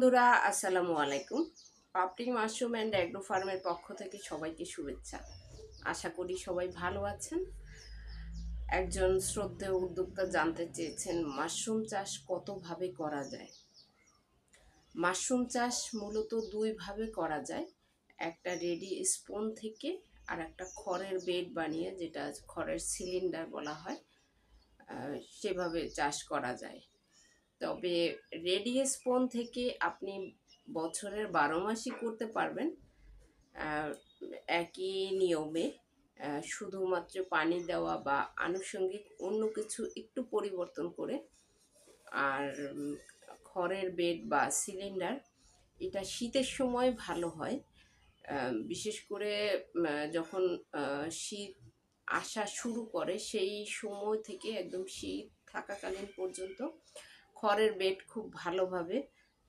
বন্ধুরা, আসসালামু আলাইকুম। পাপড়ি মাশরুম অ্যান্ড অ্যাগ্রো ফার্মের পক্ষ থেকে সবাইকে শুভেচ্ছা। আশা করি সবাই ভালো আছেন। একজন শ্রদ্ধেয় উদ্যোক্তা জানতে চেয়েছেন, মাশরুম চাষ কতভাবে করা যায়? মাশরুম চাষ মূলত দুইভাবে করা যায়। একটা রেডি স্পন থেকে আর একটা খড়ের বেড বানিয়ে, যেটা খড়ের সিলিন্ডার বলা হয় সেভাবে চাষ করা যায়। তবে রেডি স্পন থেকে আপনি বছরের বারো মাসই করতে পারবেন। একই নিয়মে শুধুমাত্র পানি দেওয়া বা আনুষঙ্গিক অন্য কিছু একটু পরিবর্তন করে আর খড়ের বেড বা সিলিন্ডার, এটা শীতের সময় ভালো হয়। বিশেষ করে যখন শীত আসা শুরু করে সেই সময় থেকে একদম শীত থাকাকালীন পর্যন্ত খড়ের বেড খুব ভালোভাবে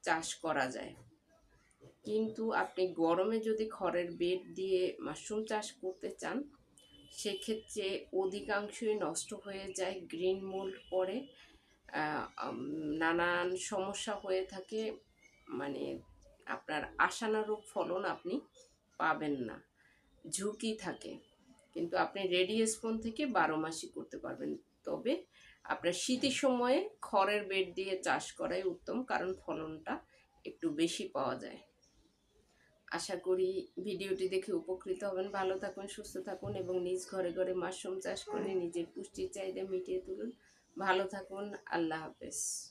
চাষ করা যায়। কিন্তু আপনি গরমে যদি খড়ের বেড দিয়ে মাশরুম চাষ করতে চান, সেক্ষেত্রে অধিকাংশই নষ্ট হয়ে যায়, গ্রিন মোল্ড পরে নানান সমস্যা হয়ে থাকে। মানে আপনার আশানুরূপ ফলন আপনি পাবেন না, ঝুঁকি থাকে। কিন্তু আপনি রেডি স্পন থেকে বারো মাসই করতে পারবেন। তবে আপনার শীতের সময়ে খড়ের বেড দিয়ে চাষ করাই উত্তম, কারণ ফলনটা একটু বেশি পাওয়া যায়। আশা করি ভিডিওটি দেখে উপকৃত হবেন। ভালো থাকুন, সুস্থ থাকুন এবং নিজ ঘরে ঘরে মাশরুম চাষ করে নিজের পুষ্টির চাহিদা মিটিয়ে তুলুন। ভালো থাকুন, আল্লাহ হাফেজ।